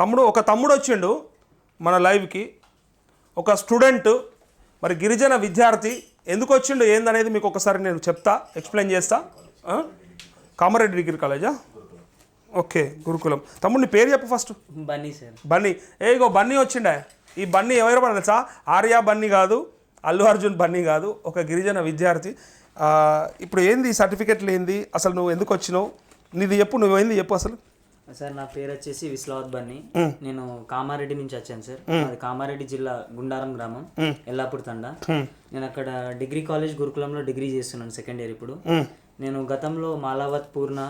తమ్ముడు ఒక తమ్ముడు వచ్చిండు మన లైవ్కి. ఒక స్టూడెంట్ మరి గిరిజన విద్యార్థి ఎందుకు వచ్చిండు ఏందనేది మీకు ఒకసారి నేను చెప్తా ఎక్స్ప్లెయిన్ చేస్తా? కామారెడ్డి డిగ్రీ కాలేజా? ఓకే గురుకులం. తమ్ముడు నీ పేరు చెప్పు ఫస్ట్. బన్నీ సార్. బన్నీ. ఏ ఇగో బన్నీ వచ్చిండే. ఈ బన్నీ ఎవరు తెలుసా? ఆర్యా బన్నీ కాదు అల్లు అర్జున్ బన్నీ కాదు ఒక గిరిజన విద్యార్థి. ఇప్పుడు ఏంది సర్టిఫికెట్లు ఏంది? అసలు నువ్వు ఎందుకు వచ్చినావు? నీది చెప్పు నువ్వు ఏంది చెప్పు అసలు? సార్ నా పేరు వచ్చేసి విశ్వనాథ్ బన్నీ. నేను కామారెడ్డి నుంచి వచ్చాను సార్. అది కామారెడ్డి జిల్లా గుండారం గ్రామం ఎల్లాపూర్ తండ. నేను అక్కడ డిగ్రీ కాలేజ్ గురుకులంలో డిగ్రీ చేస్తున్నాను సెకండ్ ఇయర్ ఇప్పుడు. నేను గతంలో మాలావత్ పూర్ణ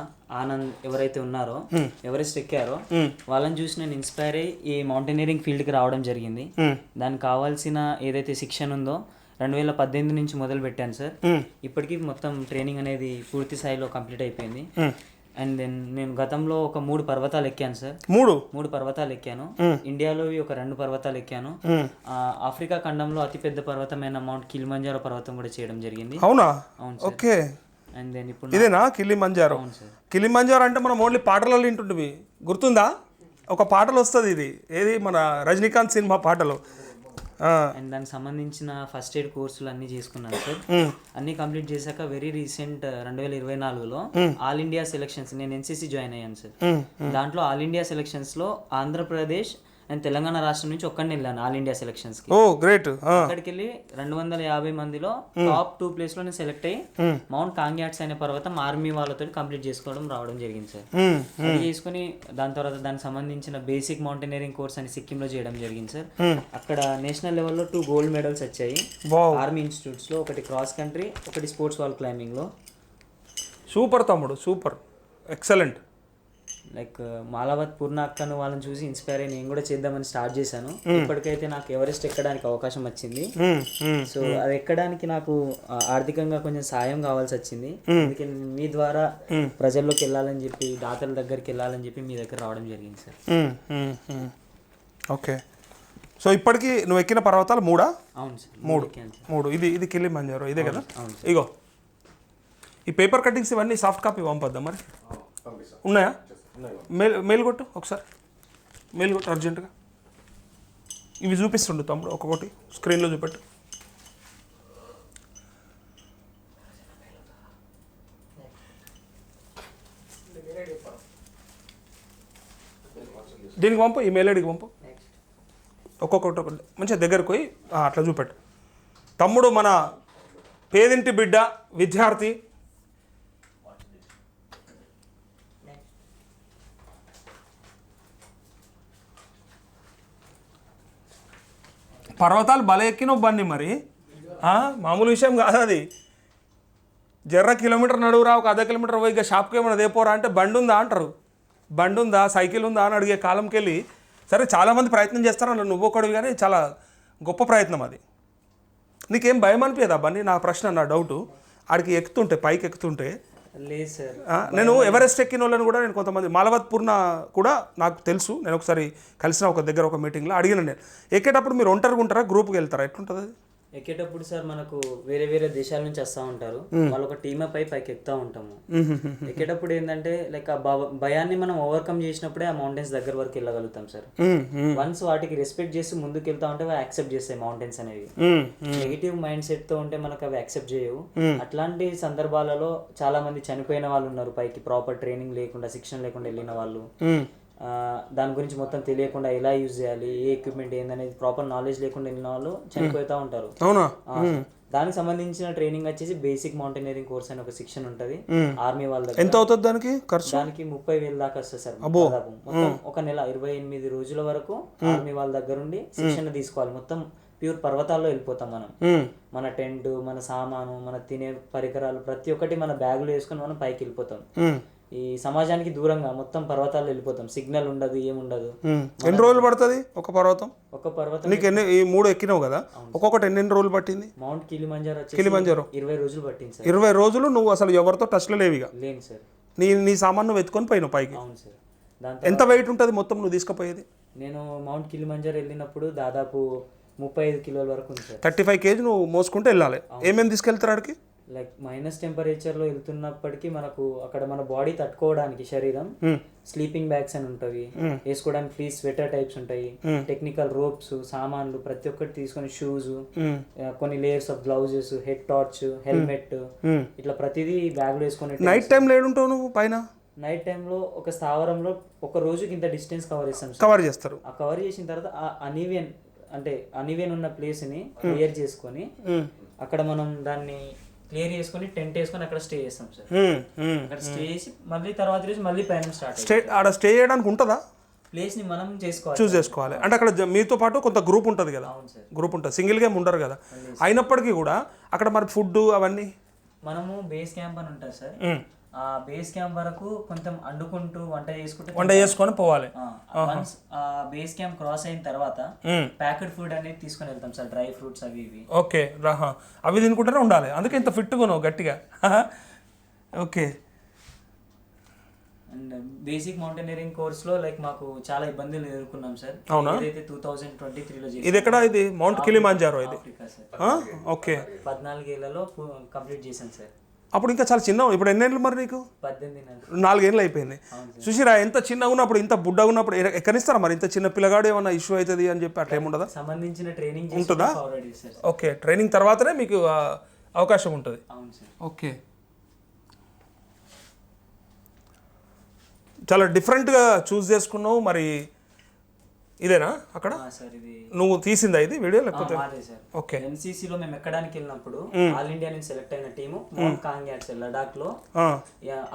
ఆనంద్ ఎవరైతే ఉన్నారో ఎవరెస్ట్ ఎక్కారో వాళ్ళని చూసి నేను ఇన్స్పైర్ అయ్యి ఈ మౌంటైనరింగ్ ఫీల్డ్కి రావడం జరిగింది. దానికి కావాల్సిన ఏదైతే శిక్షణ ఉందో రెండు వేల పద్దెనిమిది నుంచి మొదలు పెట్టాను సార్ ఇప్పటికీ మొత్తం ట్రైనింగ్ అనేది పూర్తి స్థాయిలో కంప్లీట్ అయిపోయింది. అండ్ దెన్ నేను గతంలో ఒక మూడు పర్వతాలు ఎక్కాను సార్. మూడు? మూడు పర్వతాలు ఎక్కాను. ఇండియాలో ఒక రెండు పర్వతాలు ఎక్కాను. ఆఫ్రికా ఖండంలో అతిపెద్ద పర్వతమైన మౌంట్ కిలిమంజారో పర్వతం కూడా చేయడం జరిగింది. అవునా? అవును ఓకే. అండ్ దెన్ ఇప్పుడు ఇదేనా కిల్లి మంజారో కిల్లి మంజారో అంటే మనం ఓన్లీ పాటలలో వింటుంటివి. గుర్తుందా? ఒక పాటలు వస్తుంది ఇది. ఏది? మన రజనీకాంత్ సినిమా పాటలు. అండ్ దానికి సంబంధించిన ఫస్ట్ ఎయిడ్ కోర్సులు అన్ని చేసుకున్నాను సార్. అన్ని కంప్లీట్ చేశాక వెరీ రీసెంట్ రెండు వేల ఇరవై నాలుగులో ఆల్ ఇండియా సెలక్షన్స్ నేను ఎన్సీసీ జాయిన్ అయ్యాను సార్. దాంట్లో ఆల్ ఇండియా సెలక్షన్స్లో ఆంధ్రప్రదేశ్ అండ్ తెలంగాణ రాష్ట్రం నుంచి ఒక్కడిని వెళ్ళాను ఆల్ ఇండియా సెలక్షన్స్కి. Oh great. అక్కడికి వెళ్ళి రెండు వందల యాభై మందిలో టాప్ టూ ప్లేస్లో సెలెక్ట్ అయ్యి మౌంట్ కాంగ్యాట్స్ అనే పర్వతం ఆర్మీ వాళ్ళతో కంప్లీట్ చేసుకోవడం రావడం జరిగింది సార్. అది చేసుకుని దాని తర్వాత దానికి సంబంధించిన బేసిక్ మౌంటైనరింగ్ కోర్స్ అని సిక్కింలో చేయడం జరిగింది సార్. అక్కడ నేషనల్ లెవెల్లో టూ గోల్డ్ మెడల్స్ వచ్చాయి. ఆర్మీ ఇన్స్టిట్యూట్స్లో ఒకటి క్రాస్ కంట్రీ ఒకటి స్పోర్ట్స్ వాల్ క్లైంబింగ్లో. సూపర్ తమ్ముడు super. Excellent like Malavath Purna అక్కను వాళ్ళని చూసి ఇన్స్పైర్ అయ్యి నేను కూడా చేద్దామని స్టార్ట్ చేశాను. ఇప్పటికైతే నాకు ఎవరెస్ట్ ఎక్కడానికి అవకాశం వచ్చింది. సో అది ఎక్కడానికి నాకు ఆర్థికంగా కొంచెం సాయం కావాల్సి వచ్చింది. అందుకే మీ ద్వారా ప్రజల్లోకి వెళ్ళాలని చెప్పి దాతల దగ్గరికి వెళ్ళాలని చెప్పి మీ దగ్గర రావడం జరిగింది సార్. ఓకే. సో ఇప్పటికీ నువ్వు ఎక్కిన పర్వతాలు మూడా? అవును సార్ మూడు. మూడు. ఇది ఇది కిల్లి మంజారో ఇదే కదా? ఇగో. ఈ పేపర్ కటింగ్స్ ఇవన్నీ సాఫ్ట్ కాపీ పంపొద్దా మరి? ఉన్నాయా? మెయిల్ మెయిల్ కొట్టు ఒకసారి. మెయిల్ కొట్టు అర్జెంటుగా. ఇవి చూపిస్తుండు తమ్ముడు ఒక్కొక్కటి. స్క్రీన్లో చూపెట్టు. దీనికి పంపు ఈ మెయిల్ ఐడికి పంపు. ఒక్కొక్కటి ఒకటి. మంచిగా దగ్గరకు పోయి అట్లా చూపెట్టు. తమ్ముడు మన పేదింటి బిడ్డ విద్యార్థి పర్వతాలు బల ఎక్కినవు బండి మరి. మామూలు విషయం కాదు అది. జర్ర కిలోమీటర్ నడువురా ఒక అర్ధ కిలోమీటర్ పోయి ఇక షాప్కి ఏమైనా దేపోరా అంటే బండి ఉందా అంటారు. బండి ఉందా సైకిల్ ఉందా అని అడిగే కాలంకి వెళ్ళి సరే చాలామంది ప్రయత్నం చేస్తారు నువ్వు ఒకటివి కానీ చాలా గొప్ప ప్రయత్నం అది. నీకేం భయం అనిపించదా బండి? నా ప్రశ్న నా డౌటు. ఆడికి ఎక్కుతుంటే పైకి ఎక్కుతుంటే నేను ఎవరెస్ట్ ఎక్కిన వాళ్ళని కూడా నేను కొంతమంది మాలవత్ పూర్ణ కూడా నాకు తెలుసు. నేను ఒకసారి కలిసిన ఒక దగ్గర ఒక మీటింగ్లో అడిగిన నేను. ఎక్కేటప్పుడు మీరు ఒంటరిగా ఉంటారా? గ్రూప్కి వెళ్తారా? ఎట్లుంటుంది ఎక్కేటప్పుడు సార్ మనకు వేరే వేరే దేశాల నుంచి వస్తూ ఉంటారు. వాళ్ళు ఒక టీమ్ అప్ అయి పైకి ఎక్కుతా ఉంటాము ఎక్కేటప్పుడు ఏంటంటే లైక్ ఆ భయాన్ని మనం ఓవర్కమ్ చేసినప్పుడే ఆ మౌంటైన్స్ దగ్గర వరకు వెళ్ళగలుగుతాం సార్. వన్స్ వాటికి రెస్పెక్ట్ చేసి ముందుకు వెళ్తా ఉంటే అవి యాక్సెప్ట్ చేస్తాయి మౌంటైన్స్ అనేవి. నెగిటివ్ మైండ్ సెట్తో ఉంటే మనకు అవి యాక్సెప్ట్ చేయవు. అట్లాంటి సందర్భాలలో చాలా మంది చనిపోయిన వాళ్ళు ఉన్నారు. పైకి ప్రాపర్ ట్రైనింగ్ లేకుండా శిక్షణ లేకుండా వెళ్ళిన వాళ్ళు. దాని గురించి మొత్తం తెలియకుండా ఎలా యూజ్ చేయాలి ఏ ఎక్విప్మెంట్ ఏందనేది ప్రాపర్ నాలెడ్జ్ లేకుండా వెళ్ళిన వాళ్ళు చనిపోతా ఉంటారు. అవునా? దానికి సంబంధించిన ట్రైనింగ్ వచ్చేసి బేసిక్ మౌంటైనరింగ్ కోర్స్ అని ఒక శిక్షణ ఉంటది. ఆర్మీ వాళ్ళ దగ్గర. ఎంత అవుతుంది దానికి ఖర్చు? దానికి ముప్పై వేలు దాకా వస్తుంది సార్ దాదాపు. మొత్తం ఒక నెల ఇరవై ఎనిమిది రోజుల వరకు ఆర్మీ వాళ్ళ దగ్గర ఉండి శిక్షణ తీసుకోవాలి. మొత్తం ప్యూర్ పర్వతాల్లో వెళ్ళిపోతాం మనం. మన టెంట్ మన సామాను మన తినే పరికరాలు ప్రతి ఒక్కటి మన బ్యాగులో వేసుకొని మనం పైకి వెళ్ళిపోతాం. ఈ సమాజానికి దూరంగా మొత్తం పర్వతాల్లో వెళ్ళిపోతాం. సిగ్నల్ ఉండదు ఏముండదు. ఎన్ని రోజులు పడుతుంది ఒక పర్వతం? ఒక పర్వతం నీకు ఎన్ని ఈ మూడు ఎక్కినావు కదా? ఒక్కొక్కటి ఎన్ని ఎన్ని రోజులు పట్టింది? Mount Kilimanjaro Kilimanjaro. ఇరవై రోజులు పట్టింది సార్. ఇరవై రోజులు నువ్వు అసలు ఎవరితో టచ్లో లేవిగా లేను సార్. నీ నీ సామాన్ నువ్వు ఎత్తుకొని పోయినావు పైకి. అవును సార్. దాంతో ఎంత వెయిట్ ఉంటుంది మొత్తం నువ్వు తీసుకుపోయేది? నేను మౌంట్ కిలిమంజారో వెళ్ళినప్పుడు దాదాపు ముప్పై ఐదు కిలోల వరకు ఉంది సార్. థర్టీ ఫైవ్ కేజీ నువ్వు మోసుకుంటూ వెళ్ళాలి. ఏమేమి తీసుకెళ్తారు ఆడికి? లైక్ మైనస్ టెంపరేచర్లో వెళ్తున్నప్పటికీ మనకు అక్కడ మన బాడీ తట్టుకోవడానికి శరీరం స్లీపింగ్ బ్యాగ్స్ అని ఉంటవి. వేసుకోవడానికి ఫ్లీస్ స్వెటర్ టైప్స్ ఉంటాయి. టెక్నికల్ రోప్స్ సామాన్లు ప్రతి ఒక్కటి తీసుకొని షూస్ కొన్ని layers of gloves head torch helmet ఇట్లా ప్రతిదీ బ్యాగ్లో వేసుకొని నైట్ టైం లేడుంటావు నువ్వు పైన? నైట్ టైంలో ఒక స్థావరంలో ఒక రోజుకి ఇంత డిస్టెన్స్ కవర్ చేస్తాం కవర్ చేస్తారు. ఆ కవర్ చేసిన తర్వాత ఆ అనివియన్ అంటే అనివియన్ ఉన్న ప్లేస్ని క్లియర్ చేసుకొని అక్కడ మనం దాన్ని క్లియర్ చేసుకొని టెంట్ వేసుకొని అక్కడ స్టే చేస్తాం సార్. అక్కడ స్టే చేసి మళ్ళీ తర్వాత రోజు మళ్ళీ పైన స్టార్ట్ స్టే ఆడ స్టే చేయడానికి ఉంటుందా? ప్లేస్ని మనం చేసుకోవాలి చూస్ చేసుకోవాలి. అంటే అక్కడ మీతో పాటు కొంత గ్రూప్ ఉంటుంది కదా. గ్రూప్ ఉంటుంది. సింగిల్ గేమ్ ఉండరు కదా. అయినప్పటికీ కూడా అక్కడ మరి ఫుడ్ అవన్నీ? మనము బేస్ క్యాంప్ అని ఉంటుంది సార్. ఆ బేస్ క్యాంప్ వరకు కొంచెం అండుకుంటూ వంట చేసుకుంటూ వంట చేసుకొని పోవాలి. వన్స్ ఆ బేస్ క్యాంప్ క్రాస్ అయిన తర్వాత. ప్యాకెట్ ఫుడ్ అనేది తీసుకొని వెళ్తాం సార్ డ్రై ఫ్రూట్స్ అవి ఇవి. ఓకే రాహా. అవి తినుకుంటూనే ఉండాలి. అందుకే ఇంత ఫిట్గా ఉన్నావు గట్టిగా. ఓకే. అండ్ బేసిక్ మౌంటైనరింగ్ కోర్స్లో లైక్ మాకు చాలా ఇబ్బందులు ఎదుర్కొన్నాం సార్. అవునా? ఏదైతే టూ థౌజండ్ ట్వంటీ త్రీలో చేసి ఇది ఎక్కడ ఇది? మౌంట్ కిలిమాంజారో ఇది? ఓకే. పద్నాలుగేళ్ళలో కంప్లీట్ చేశాను సార్. అప్పుడు ఇంకా చాలా చిన్న ఇప్పుడు ఎన్నేళ్ళు మరి నీకు? నాలుగేళ్ళు అయిపోయింది. సుశీరా ఎంత చిన్నగా ఉన్నప్పుడు ఇంత బుడ్డగా ఉన్నప్పుడు ఎ- ఎక్కడిస్తారా మరి? ఇంత చిన్న పిల్లగాడు ఏమన్నా ఇష్యూ అవుతుంది అని చెప్పి అట్లా ఏముండదా? సంబంధించిన ట్రైనింగ్ ఉంటుందా? ఓకే ట్రైనింగ్ తర్వాతనే మీకు అవకాశం ఉంటుంది. అవును సార్. ఓకే. చాలా డిఫరెంట్గా చూస్ చేసుకున్నావు. మరి ఇదేనా అక్కడ? సార్ ఇది నువ్వు తీసిందా ఇది వీడియో లేకపోతే? ఓకే. NCC లో మేము ఎక్కడానికి వెళ్ళినప్పుడు ఆల్ ఇండియా నుంచి సెలెక్ట్ అయిన టీము కాంగ్యాట్ లడాక్లో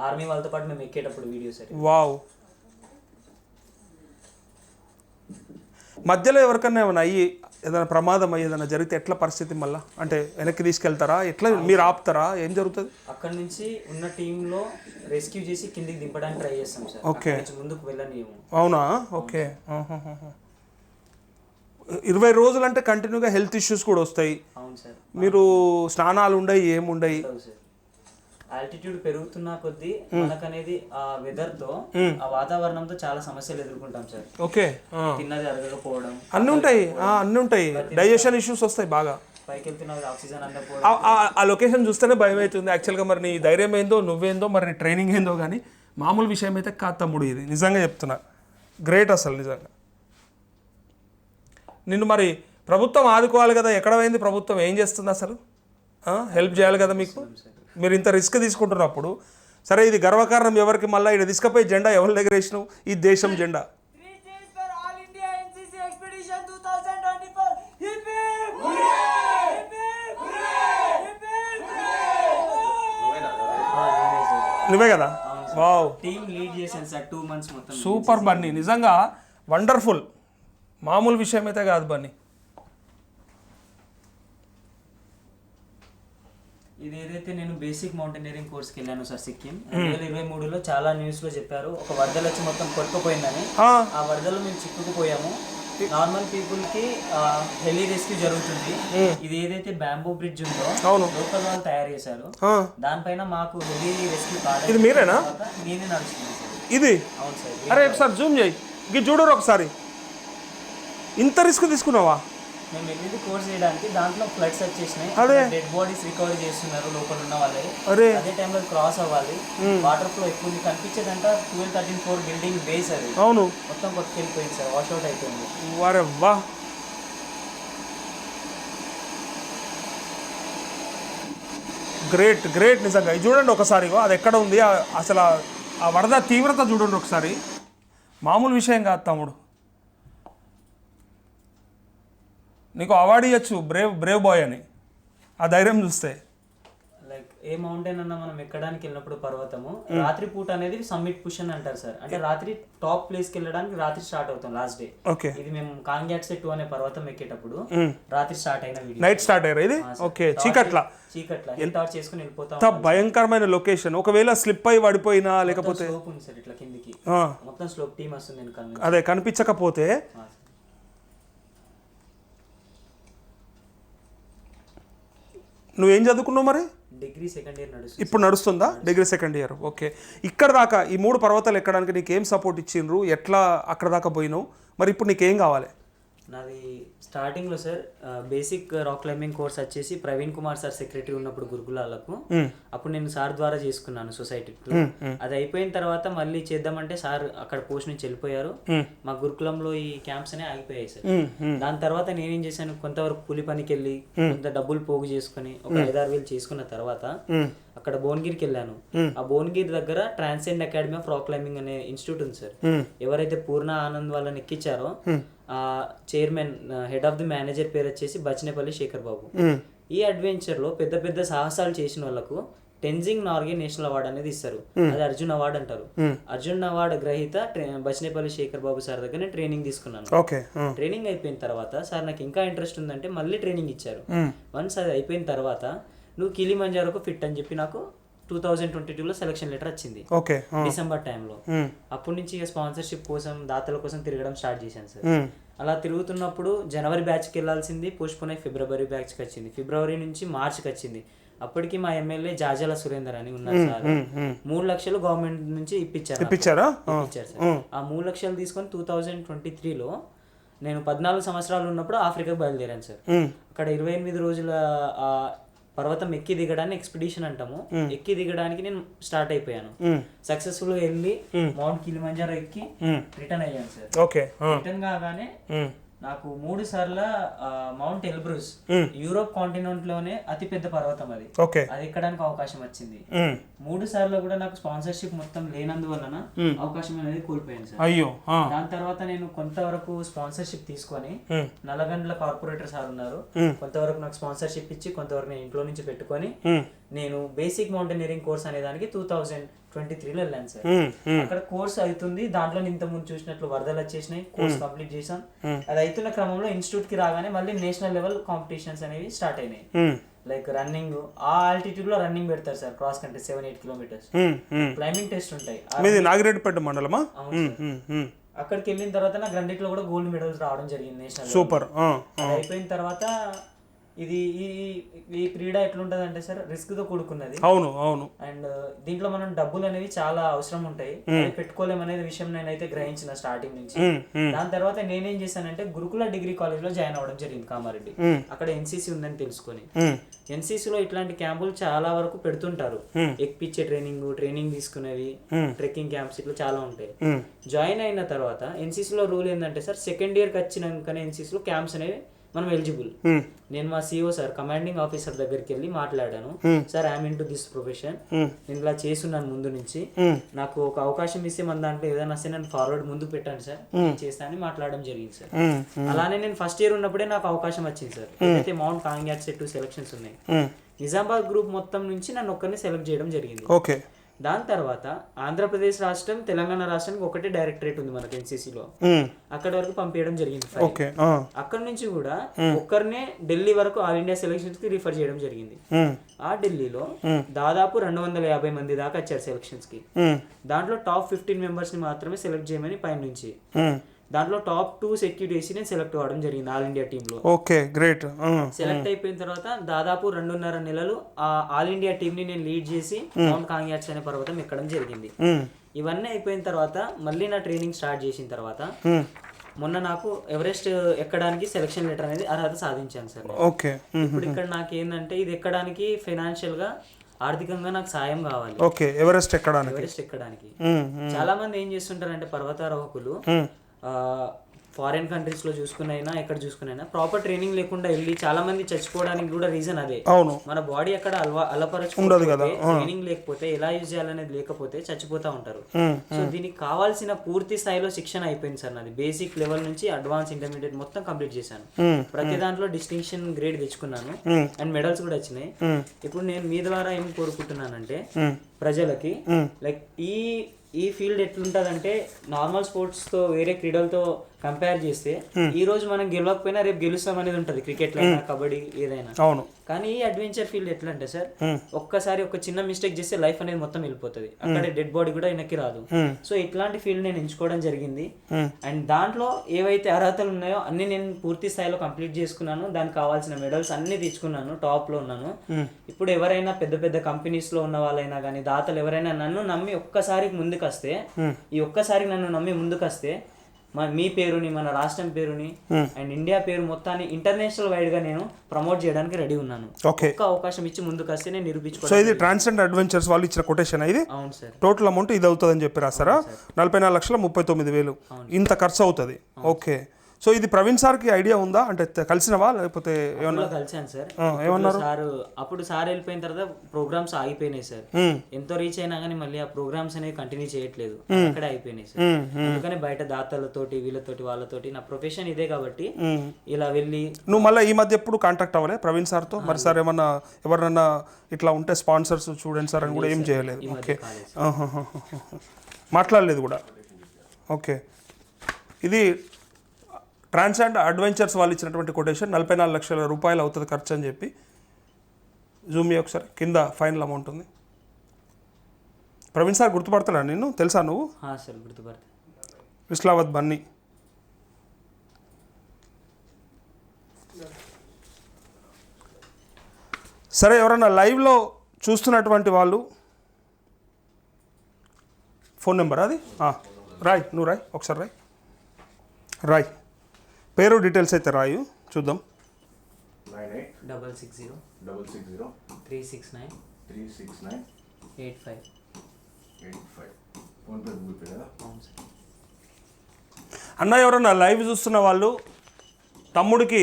ఆర్మీ వాళ్ళతో పాటు మేము ఎక్కేటప్పుడు వీడియో సార్ వావ్. మధ్యలో ఎవరికన్నా ఏమైనా అయ్యి ఏదైనా ప్రమాదం ఏదైనా జరిగితే ఎట్లా పరిస్థితి మళ్ళా? అంటే వెనక్కి తీసుకెళ్తారా? ఎట్లా మీరు ఆపుతారా? ఏం జరుగుతుంది? అక్కడ నుంచి ఉన్న టీంలో రెస్క్యూ చేసి కిందికి దింపడానికి ట్రై చేస్తాం సార్. ఓకే. ముందుకు వెళ్ళనియము అవునా? ఓకే. ఇరవై రోజులు అంటే కంటిన్యూగా హెల్త్ ఇష్యూస్ కూడా వస్తాయి. మీరు స్నానాలు ఉండయి ఏముండయి. ఆల్టిట్యూడ్ పెరుగుతున్న కొద్దీ మనకనేది ఆ వెదర్తో ఆ వాతావరణంతో చాలా సమస్యలు ఎదుర్కొంటాం సార్. ఓకే. తిన్నది అరగకపోవడం అన్నీ ఉంటాయి. అన్నీ ఉంటాయి. డైజెషన్ ఇష్యూస్ వస్తాయి బాగా. పైకి ఆక్సిజన్ ఆ- లొకేషన్ చూస్తేనే భయం అవుతుంది యాక్చువల్గా మరి నీ ధైర్యం ఏందో నువ్వేందో మరి నీ ట్రైనింగ్ ఏందో కానీ మామూలు విషయం అయితే కాదు తమ్ముడు ఇది. నిజంగా చెప్తున్నా. గ్రేట్ అసలు నిజంగా. నిన్ను మరి ప్రభుత్వం ఆదుకోవాలి కదా. ఎక్కడ పోయింది ప్రభుత్వం? ఏం చేస్తుంది అసలు? హెల్ప్ చేయాలి కదా మీకు? మీరు ఇంత రిస్క్ తీసుకుంటున్నప్పుడు సరే ఇది గర్వకారణం ఎవరికి మళ్ళీ ఇక్కడ తీసుకపోయి జెండా ఎవరి దగ్గర వేసినావు? ఈ దేశం జెండా. నువ్వే కదా? వావ్ సూపర్ బన్నీ నిజంగా వండర్ఫుల్ మామూలు విషయం అయితే కాదు బన్నీ ఇది ఏదైతే నేను బేసిక్ మౌంటైనరింగ్ కోర్స్కి వెళ్ళాను సార్ సిక్కిం రెండు వేల ఇరవై మూడులో చాలా న్యూస్లో చెప్పారు. ఒక వరదలు వచ్చి మొత్తం కొట్టుకుపోయిందని. ఆ, వరదలో మేము చిక్కుకుపోయాము. నార్మల్ పీపుల్కి హెలీ రెస్క్యూ జరుగుతుంది. ఇది ఏదైతే బ్యాంబూ బ్రిడ్జ్ ఉందో. లోకల్ వాళ్ళు తయారు చేశారు. దానిపైన మాకు హెలీ రెస్క్యూ కాలేదు ఇది మీరేనా? నేనే సార్. ఇది? అవును సార్. అరే ఒకసారి జూమ్ చేయి. ఇది చూడరు ఒకసారి. ఇంత రిస్క్ తీసుకున్నావా? మేము వెళ్ళింది కోర్స్ చేయడానికి. దాంట్లో ఫ్లడ్స్ వచ్చేసినాయి. డెడ్ బాడీస్ రికవరీ చేస్తున్నారు లోపల ఉన్న వాళ్ళే. అరే! అదే టైంలో క్రాస్ అవ్వాలి. వాటర్ ఫ్లో ఎక్కువ కనిపించేదంట twelve thirteen four building base అది. అవును. మొత్తం కొట్టుకెళ్ళిపోయింది సార్. వాష్అవుట్ అయిపోయింది. వారే వా! గ్రేట్ గ్రేట్ నిజంగా. ఇది చూడండి ఒకసారి. అది ఎక్కడ ఉంది? అసలు ఆ వరద తీవ్రత చూడండి ఒకసారి. మామూలు విషయం కాదు తమ్ముడు. నీకు అవార్డు ఇవ్వచ్చు బ్రేవ్ బ్రేవ్ బాయ్ అని. ఆ ధైర్యం చూస్తే. లైక్ ఏ మౌంటైన్ అన్న మనం ఎక్కడానికి వెళ్ళినప్పుడు పర్వతము రాత్రి పూట అనేది సమ్మిట్ పుష్ అని అంటారు సార్. అంటే రాత్రి టాప్ ప్లేస్కి వెళ్ళడానికి రాత్రి స్టార్ట్ అవుతాం లాస్ట్ డే ఓకే ఇది మేము కాంగ్యాట్ సెట్ అనే పర్వతం ఎక్కేటప్పుడు రాత్రి స్టార్ట్ అయిన వీడియో నైట్ స్టార్ట్ అయ్యారు ఇది? ఓకే చీకట్ల. చీకట్ల. టార్చ్ చేసుకుని వెళ్ళిపోతాం. ఎంత భయంకరమైన లొకేషన్ ఒకవేళ స్లిప్ అయి పడిపోయినా లేకపోతే స్లోప్ ఉంది సార్ ఇట్లా కిందికి. మొత్తం స్లోప్ టీమ్ వస్తుంది అదే కనిపించకపోతే నువ్వేం చదువుకున్నావు మరి? డిగ్రీ సెకండ్ ఇయర్ నడుస్తుంది. ఇప్పుడు నడుస్తుందా? Degree second year. ఓకే. ఇక్కడ దాకా ఈ మూడు పర్వతాలు ఎక్కడానికి నీకు ఏం సపోర్ట్ ఇచ్చిండ్రు? ఎట్లా అక్కడ దాకా పోయినావు? మరి ఇప్పుడు నీకేం కావాలి? నాది స్టార్టింగ్లో sir basic rock climbing course వచ్చేసి ప్రవీణ్ కుమార్ సార్ సెక్రటరీ ఉన్నప్పుడు గురుకులాలకు. అప్పుడు నేను సార్ ద్వారా చేసుకున్నాను సొసైటీలో అది అయిపోయిన తర్వాత మళ్ళీ చేద్దామంటే సార్ అక్కడ పోస్ట్ నుంచి వెళ్ళిపోయారు. మా గురుకులంలో ఈ క్యాంప్స్ అనే ఆగిపోయాయి సార్. దాని తర్వాత నేనేం చేశాను కొంతవరకు కూలి పనికి వెళ్ళి కొంత డబ్బులు పోగు చేసుకుని ఒక ఐదారు వేలు చేసుకున్న తర్వాత అక్కడ భువనగిరికి వెళ్ళాను. ఆ భువనగిరి దగ్గర transcend academy of rock climbing అనే ఇన్స్టిట్యూట్ ఉంది సార్. ఎవరైతే పూర్ణ ఆనంద్ వాళ్ళని ఎక్కించారో chairman head of the manager పేరు వచ్చేసి బచ్చినేపల్లి శేఖర్ బాబు. ఈ అడ్వెంచర్లో పెద్ద పెద్ద సాహసాలు చేసిన వాళ్ళకు టెన్జింగ్ నార్గే నేషనల్ అవార్డు అనేది ఇస్తారు. అది అర్జున్ అవార్డు అంటారు. అర్జున్ అవార్డు గ్రహీత బచ్చినేపల్లి శేఖర్ బాబు సార్ దగ్గర నేను ట్రైనింగ్ తీసుకున్నాను ట్రైనింగ్ అయిపోయిన తర్వాత సార్ నాకు ఇంకా ఇంట్రెస్ట్ ఉందంటే మళ్ళీ ట్రైనింగ్ ఇచ్చారు. వన్స్ అది అయిపోయిన తర్వాత నువ్వు కిలిమంజారోకు ఫిట్ అని చెప్పి నాకు టూ థౌజండ్ ట్వంటీ టూలో సెలక్షన్ లెటర్ వచ్చింది ఓకే డిసెంబర్ టైంలో అప్పటి నుంచి స్పాన్సర్షిప్ కోసం దాతల కోసం తిరగడం స్టార్ట్ చేశాను సార్. అలా తిరుగుతున్నప్పుడు జనవరి బ్యాచ్కి వెళ్ళాల్సింది పోస్ట్పోన్ అయి ఫిబ్రవరి బ్యాచ్కి వచ్చింది. ఫిబ్రవరి నుంచి మార్చ్కి వచ్చింది. అప్పటికి మా ఎమ్మెల్యే జాజాల సురేందర్ అని ఉన్నారు సార్. మూడు లక్షలు గవర్నమెంట్ నుంచి ఇప్పించారు. ఇప్పించారా? ఇప్పించారు సార్. ఆ మూడు లక్షలు తీసుకొని టూ థౌజండ్ ట్వంటీ త్రీలో నేను పద్నాలుగు సంవత్సరాలు ఉన్నప్పుడు ఆఫ్రికాకు బయలుదేరాను సార్. అక్కడ ఇరవై ఎనిమిది రోజుల పర్వతం ఎక్కి దిగడాన్ని ఎక్స్పిడిషన్ అంటాము. ఎక్కి దిగడానికి నేను స్టార్ట్ అయిపోయాను. సక్సెస్ఫుల్ వెళ్ళి మౌంట్ కిలిమంజారో ఎక్కి రిటర్న్ అయ్యాను సార్. ఓకే. రిటర్న్ కాగానే నాకు మూడు సార్ల మౌంట్ ఎల్బ్రూస్ యూరోప్ కాంటినెంట్లోనే అతి పెద్ద పర్వతం అది. అది ఎక్కడానికి అవకాశం వచ్చింది. మూడు సార్లు కూడా నాకు స్పాన్సర్షిప్ మొత్తం లేనందువలన అవకాశం అనేది కోల్పోయాను సార్. అయ్యో. దాని తర్వాత నేను కొంతవరకు స్పాన్సర్షిప్ తీసుకొని నల్లగండ్ల కార్పొరేటర్ సార్ ఉన్నారు. కొంతవరకు నాకు స్పాన్సర్షిప్ ఇచ్చి కొంతవరకు నేను ఇంట్లో నుంచి పెట్టుకొని నేను బేసిక్ మౌంటైనరింగ్ కోర్స్ అనే దానికి టూ థౌజండ్ ట్వంటీ త్రీలో వెళ్ళాను సార్. అక్కడ కోర్స్ అవుతుంది దాంట్లో ఇంత ముందు చూసినట్లు వరదలు వచ్చేసినాయి. కోర్స్ కంప్లీట్ చేసాం అది అవుతున్న క్రమంలో ఇన్స్టిట్యూట్కి రాగానే మళ్ళీ నేషనల్ లెవెల్ కాంపిటీషన్స్ అనేవి స్టార్ట్ అయినాయి. లైక్ రన్నింగ్ ఆ ఆల్టిట్యూడ్లో రన్నింగ్ పెడతారు sir cross country seven eight kilometres. Climbing test ఉంటాయి. నాగిరెడ్డిపేట మండలమా. అక్కడికి వెళ్ళిన తర్వాత నాకు రెండిట్లో కూడా గోల్డ్ మెడల్స్ రావడం జరిగింది నేషనల్ సూపర్. అయిపోయిన తర్వాత ఇది ఈ ఈ క్రీడ ఎట్లుంటది అంటే సార్ రిస్క్తో కూడుకున్నది. అవును అవును. అండ్ దీంట్లో మనం డబ్బులు అనేవి చాలా అవసరం ఉంటాయి. అవి పెట్టుకోలేం అనేది విషయం నేనైతే గ్రహించిన స్టార్టింగ్ నుంచి. దాని తర్వాత నేనేం చేశానంటే గురుకుల డిగ్రీ కాలేజ్లో జాయిన్ అవ్వడం జరిగింది కామారెడ్డి. అక్కడ ఎన్సీసీ ఉందని తెలుసుకొని. NCC లో ఇట్లాంటి క్యాంపులు చాలా వరకు పెడుతుంటారు. ఎక్కిచ్చే ట్రైనింగ్ ట్రైనింగ్ తీసుకునేవి ట్రెక్కింగ్ క్యాంప్స్ ఇట్లా చాలా ఉంటాయి. జాయిన్ అయిన తర్వాత NCC లో రూల్ ఏంటంటే సార్ సెకండ్ ఇయర్కి వచ్చినాకనే NCC లో క్యాంప్స్ అనేవి మనం ఎలిజిబుల్ ఉమ్, నేను మా సిఓ సార్ కమాండింగ్ ఆఫీసర్ దగ్గరికి వెళ్ళి మాట్లాడాను. Sir I'm into this profession నేను ఇలా చేస్తున్నాను ముందు నుంచి. నాకు ఒక అవకాశం ఇస్తే మన దాంట్లో ఏదైనా సరే నన్ను ఫార్వర్డ్ ముందు పెట్టండి సార్ నేను చేస్తా అని మాట్లాడడం జరిగింది సార్ అలానే నేను ఫస్ట్ ఇయర్ ఉన్నప్పుడే నాకు అవకాశం వచ్చింది సార్ అయితే మౌంట్ కాంగ్యాక్ సెట్ సెలక్షన్స్ ఉన్నాయి. నిజామాబాద్ గ్రూప్ మొత్తం నుంచి నన్ను ఒక్కరిని సెలెక్ట్ చేయడం జరిగింది. ఓకే దాని తర్వాత ఆంధ్రప్రదేశ్ రాష్ట్రం తెలంగాణ రాష్ట్రానికి ఒకటే డైరెక్టరేట్ ఉంది మనకి ఎన్సీసీలో. అక్కడ వరకు పంపించడం జరిగింది అక్కడ నుంచి కూడా ఒక్కరినే ఢిల్లీ వరకు ఆల్ ఇండియా సెలక్షన్స్కి రిఫర్ చేయడం జరిగింది. ఆ ఢిల్లీలో దాదాపు రెండు వందల యాభై మంది దాకా వచ్చారు సెలక్షన్స్కి దాంట్లో టాప్ ఫిఫ్టీన్ మెంబర్స్ని మాత్రమే సెలెక్ట్ చేయమని పైన నుంచి ఉమ్. దాంట్లో టాప్ టూ సెక్యూరిటీస్ నేను సెలెక్ట్ అవ్వడం జరిగింది ఆల్ ఇండియా టీంలో. Okay great. సెలెక్ట్ అయిపోయిన తర్వాత దాదాపు రెండున్నర నెలలు ఆ ఆల్ ఇండియా టీం ని నేను లీడ్ చేసి మౌంట్ కాంగ్యాక్స్ అనే పర్వతం ఎక్కడం జరిగింది. ఇవన్నీ అయిపోయిన తర్వాత మళ్ళీ నా ట్రైనింగ్ స్టార్ట్ చేసిన తర్వాత. మొన్న నాకు ఎవరెస్ట్ ఎక్కడానికి సెలక్షన్ లెటర్ అనేది అర్హత సాధించాను సార్. ఓకే ఇప్పుడు ఇక్కడ నాకు ఏంటంటే ఇది ఎక్కడానికి ఫైనాన్షియల్గా ఆర్థికంగా నాకు సాయం కావాలి. ఓకే ఎవరెస్ట్ ఎక్కడానికి. ఎవరెస్ట్ ఎక్కడానికి. చాలా మంది ఏం చేస్తుంటారంటే పర్వతారోహకులు. ఫారిన్ కంట్రీస్లో చూసుకునైనా ఎక్కడ చూసుకునైనా ప్రాపర్ ట్రైనింగ్ లేకుండా వెళ్ళి చాలా మంది చచ్చిపోవడానికి కూడా రీజన్ అదే. అవును. మన బాడీ అక్కడ అలవా ఉండదు కదా, ట్రైనింగ్ లేకపోతే ఎలా యూజ్ చేయాలనేది లేకపోతే చచ్చిపోతా ఉంటారు. సో దీనికి కావాల్సిన పూర్తి స్థాయిలో శిక్షణ అయిపోయింది సార్ నాది. బేసిక్ లెవెల్ నుంచి అడ్వాన్స్ ఇంటర్మీడియట్ మొత్తం కంప్లీట్ చేశాను. ప్రతి దాంట్లో డిస్టింక్షన్ గ్రేడ్ తెచ్చుకున్నాను. అండ్ మెడల్స్ కూడా వచ్చినాయి. ఇప్పుడు నేను మీ ద్వారా ఏం కోరుకుంటున్నానంటే ప్రజలకి లైక్ ఈ ఈ ఫీల్డ్ ఎట్లుంటదంటే నార్మల్ స్పోర్ట్స్తో వేరే క్రీడలతో కంపేర్ చేస్తే ఈ రోజు మనం గెలవకపోయినా రేపు గెలుస్తాం అనేది ఉంటది క్రికెట్ అయినా కబడ్డీ ఏదైనా. అవును. కానీ ఈ అడ్వెంచర్ ఫీల్డ్ ఎట్లా అంటే సార్ ఒక్కసారి ఒక చిన్న మిస్టేక్ చేస్తే లైఫ్ అనేది మొత్తం వెళ్ళిపోతుంది. అక్కడే డెడ్ బాడీ కూడా వెనక్కి రాదు. సో ఇట్లాంటి ఫీల్డ్ నేను ఎంచుకోవడం జరిగింది. అండ్ దాంట్లో ఏవైతే అర్హతలు ఉన్నాయో అన్ని నేను పూర్తి స్థాయిలో కంప్లీట్ చేసుకున్నాను. దానికి కావాల్సిన మెడల్స్ అన్ని తెచ్చుకున్నాను టాప్లో ఉన్నాను. ఇప్పుడు ఎవరైనా పెద్ద పెద్ద కంపెనీస్లో ఉన్న వాళ్ళైనా కానీ దాతలు ఎవరైనా నన్ను నమ్మి ఒక్కసారి ముందుకు వస్తే ఈ ఒక్కసారి నన్ను నమ్మి ముందుకు వస్తే మన మీ పేరుని మన రాష్ట్రం పేరుని అండ్ ఇండియా పేరు మొత్తాన్ని ఇంటర్నేషనల్ వైడ్గా నేను ప్రమోట్ చేయడానికి రెడీ ఉన్నాను. ఓకే. ఒక్క అవకాశం ఇచ్చి ముందుకు వస్తే నేను సో నిరూపించుకోవాలి ఇది అడ్వెంచర్స్ వాళ్ళు ఇచ్చిన కొటేషన్ ఇది. అవును సార్. టోటల్ అమౌంట్ ఇది అవుతుందని చెప్పి రాస్తారా నలభై నాలుగు లక్షల ముప్పై తొమ్మిది వేలు. ఇంత ఖర్చు అవుతుంది ఓకే. సో ఇది ప్రవీణ్ సార్కి ఐడియా ఉందా? అంటే కలిసినవా? లేకపోతే ఏమన్నా? కలిసాను సార్. ఏమన్నారు? సార్ అప్పుడు సార్ వెళ్ళిపోయిన తర్వాత ప్రోగ్రామ్స్ ఆగిపోయినాయి సార్. ఎంతో రీచ్ అయినా కానీ మళ్ళీ ఆ ప్రోగ్రామ్స్ అనేవి కంటిన్యూ చేయట్లేదు. అక్కడే అయిపోయినాయి సార్. అందుకని బయట దాతలతోటి వీళ్ళతోటి వాళ్ళతోటి నా ప్రొఫెషన్ ఇదే కాబట్టి. ఇలా వెళ్ళి నువ్వు మళ్ళీ ఈ మధ్య ఎప్పుడు కాంటాక్ట్ అవ్వలే ప్రవీణ్ సార్తో? మరి సార్ ఏమన్నా ఎవరినన్నా ఇట్లా ఉంటే స్పాన్సర్స్ చూడండి సార్ అని కూడా ఏం చేయలేదు. ఓకే. మాట్లాడలేదు కూడా. ఓకే. ఇది ట్రాన్స్ అండ్ అడ్వెంచర్స్ వాళ్ళు ఇచ్చినటువంటి కొటేషన్ నలభై నాలుగు లక్షల రూపాయలు అవుతుంది ఖర్చు అని చెప్పి. జూమ్ ఒకసారి. కింద ఫైనల్ అమౌంట్ ఉంది. ప్రవీణ్ సార్ గుర్తుపడతాడా నిన్ను? తెలుసా నువ్వు? సార్ గుర్తుపడతా. విస్లావత్ బన్నీ. సరే ఎవరన్నా లైవ్లో చూస్తున్నటువంటి వాళ్ళు ఫోన్ నెంబర్ అది? రాయ్ నువ్వు రాయ్ ఒకసారి రాయ్. రాయ్. పేరు డీటెయిల్స్ అయితే రాయు చూద్దాం. Nine eight double six zero double six zero three six nine three six nine eight five eight five PhonePe Google Pay కదా అవును సార్ అన్న ఎవరన్నా లైవ్ చూస్తున్న వాళ్ళు తమ్ముడికి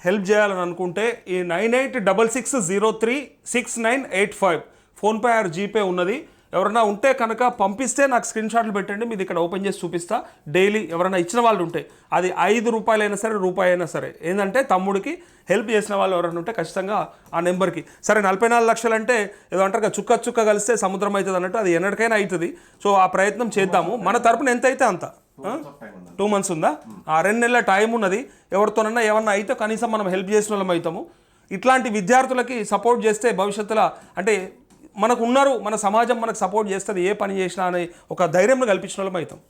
హెల్ప్ చేయాలని అనుకుంటే ఈ nine eight double six zero three six nine eight five PhonePe or GPay ఉన్నది. ఎవరైనా ఉంటే కనుక పంపిస్తే నాకు స్క్రీన్ షాట్లు పెట్టండి మీది ఇక్కడ ఓపెన్ చేసి చూపిస్తా. డైలీ ఎవరైనా ఇచ్చిన వాళ్ళు ఉంటే అది ఐదు రూపాయలైనా సరే రూపాయి అయినా సరే. ఏంటంటే తమ్ముడికి హెల్ప్ చేసిన వాళ్ళు ఎవరైనా ఉంటే ఖచ్చితంగా ఆ నెంబర్కి. సరే నలభై నాలుగు లక్షలు అంటే ఏదో అంటారు కదా, చుక్క చుక్క కలిస్తే సముద్రం అవుతుంది అన్నట్టు అది ఎన్నటికైనా అవుతుంది. సో ఆ ప్రయత్నం చేద్దాము. మన తరపున ఎంత అయితే అంత? టూ మంత్స్ ఉందా? ఆ రెండు నెలల టైం ఉన్నది. ఎవరితోనన్నా ఏమన్నా అయితే కనీసం మనం హెల్ప్ చేసిన వాళ్ళం అవుతాము. ఇట్లాంటి విద్యార్థులకి సపోర్ట్ చేస్తే భవిష్యత్తులో అంటే మనకు ఉన్నారు మన సమాజం మనకు సపోర్ట్ చేస్తుంది ఏ పని చేసినా అని ఒక ధైర్యం కల్పించిన వాళ్ళం అవుతాం.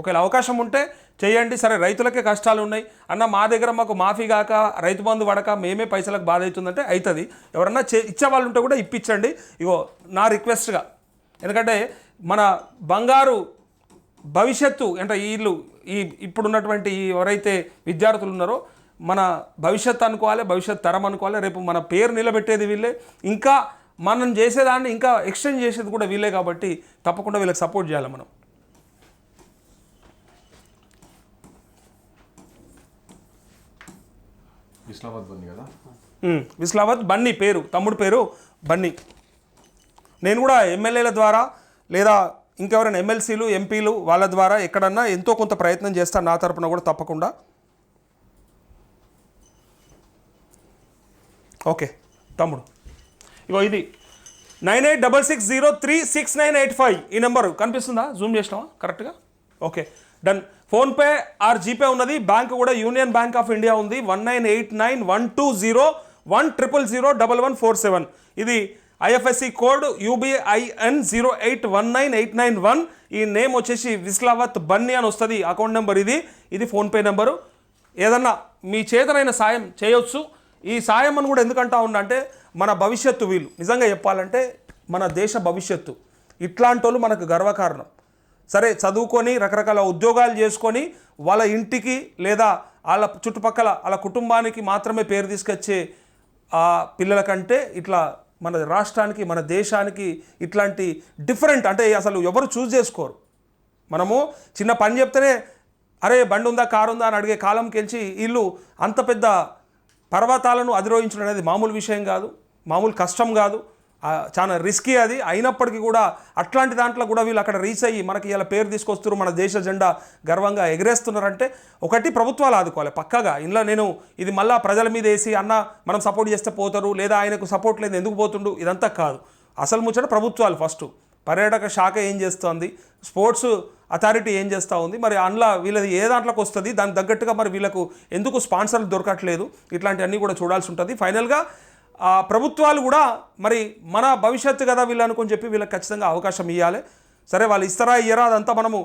ఒకవేళ అవకాశం ఉంటే చేయండి సరే రైతులకే కష్టాలు ఉన్నాయి. అన్న మా దగ్గర మాకు మాఫీ కాక రైతు బంధు పడక మేమే పైసలకు బాధ అవుతుందంటే అవుతుంది. ఎవరన్నా చే ఇచ్చే వాళ్ళు ఉంటే కూడా ఇప్పించండి. ఇగో నా రిక్వెస్ట్గా ఎందుకంటే మన బంగారు భవిష్యత్తు అంటే వీళ్ళు ఈ ఇప్పుడున్నటువంటి ఎవరైతే విద్యార్థులు ఉన్నారో మన భవిష్యత్తు అనుకోవాలి భవిష్యత్ తరం అనుకోవాలి రేపు మన పేరు నిలబెట్టేది వీళ్ళే. ఇంకా మనం చేసేదాన్ని ఇంకా ఎక్స్టెండ్ చేసేది కూడా వీళ్ళే కాబట్టి తప్పకుండా వీళ్ళకి సపోర్ట్ చేయాలి మనం. ఇస్లామాబాద్ బంది కదా? విస్లావత్ బన్నీ పేరు తమ్ముడు పేరు బన్నీ. నేను కూడా ఎమ్మెల్యేల ద్వారా లేదా ఇంకెవరైనా ఎమ్మెల్సీలు ఎంపీలు వాళ్ళ ద్వారా ఎక్కడన్నా ఎంతో కొంత ప్రయత్నం చేస్తాను నా తరపున కూడా తప్పకుండా. ఓకే తమ్ముడు. ఇగో ఇది. Nine eight double six zero three six nine eight five. ఈ నెంబర్ కనిపిస్తుందా? జూమ్ చేసినావా? కరెక్ట్గా? Okay. Done. PhonePe or GPay ఉన్నది. బ్యాంక్ కూడా యూనియన్ బ్యాంక్ ఆఫ్ ఇండియా ఉంది. One nine eight nine one two zero one triple zero double one four seven. ఇది IFSC code UBIN zero eight one nine eight nine one. ఈ name వచ్చేసి విస్లావత్ బన్నీ అని వస్తుంది. Account number ఇది. ఇది PhonePe number. ఏదన్నా మీ చేతనైన సాయం చేయొచ్చు. ఈ సాయం అని కూడా ఎందుకంటా ఉండంటే మన భవిష్యత్తు వీళ్ళు నిజంగా చెప్పాలంటే మన దేశ భవిష్యత్తు. ఇట్లాంటి వాళ్ళు మనకు గర్వకారణం. సరే చదువుకొని రకరకాల ఉద్యోగాలు చేసుకొని వాళ్ళ ఇంటికి లేదా వాళ్ళ చుట్టుపక్కల వాళ్ళ కుటుంబానికి మాత్రమే పేరు తీసుకొచ్చే ఆ పిల్లల కంటే ఇట్లా మన రాష్ట్రానికి మన దేశానికి ఇట్లాంటి డిఫరెంట్ అంటే అసలు ఎవరు చూస్ చేసుకోరు. మనము చిన్న పని చెప్తేనే అరే బండి ఉందా కారు ఉందా? అని అడిగే కాలంకి వెళ్ళి వీళ్ళు అంత పెద్ద పర్వతాలను అధిరోహించడం అనేది మామూలు విషయం కాదు మామూలు కష్టం కాదు. చాలా రిస్కీ అది. అయినప్పటికీ కూడా అట్లాంటి దాంట్లో కూడా వీళ్ళు అక్కడ రీచ్ అయ్యి మనకి ఇలా పేరు తీసుకొస్తున్నారు మన దేశ జెండా గర్వంగా ఎగరేస్తున్నారంటే ఒకటి ప్రభుత్వాలు ఆదుకోవాలి పక్కగా. ఇంట్లో నేను ఇది మళ్ళా ప్రజల మీద వేసి అన్న మనం సపోర్ట్ చేస్తే పోతారు లేదా ఆయనకు సపోర్ట్ లేదు ఎందుకు పోతుండు? ఇదంతా కాదు. అసలు ముచ్చట ప్రభుత్వాలు ఫస్ట్ పర్యాటక శాఖ ఏం చేస్తోంది? స్పోర్ట్స్ అథారిటీ ఏం చేస్తూ ఉంది? మరి అందులో వీళ్ళది ఏ దాంట్లోకి వస్తుంది? దానికి తగ్గట్టుగా మరి వీళ్ళకు ఎందుకు స్పాన్సర్లు దొరకట్లేదు? ఇట్లాంటివన్నీ కూడా చూడాల్సి ఉంటుంది. ఫైనల్గా ఆ ప్రభుత్వాలు కూడా మరి మన భవిష్యత్తు కదా వీళ్ళనుకొని చెప్పి వీళ్ళకి ఖచ్చితంగా అవకాశం ఇవ్వాలి సరే వాళ్ళు ఇస్తారా ఇయ్యరా? అదంతా మనము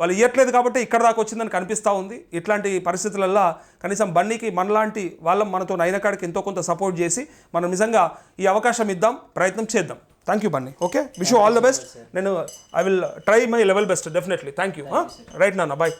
వాళ్ళు ఇవ్వట్లేదు కాబట్టి ఇక్కడ దాకా వచ్చిందని కనిపిస్తూ ఉంది. ఇట్లాంటి పరిస్థితులల్లో కనీసం బండికి మనలాంటి వాళ్ళం మనతో అయిన కాడికి ఎంతో కొంత సపోర్ట్ చేసి మనం నిజంగా ఈ అవకాశం ఇద్దాం ప్రయత్నం చేద్దాం. Thank you Bunny okay wish all the best నేను I will try my level best definitely thank you right నాన్న బాయ్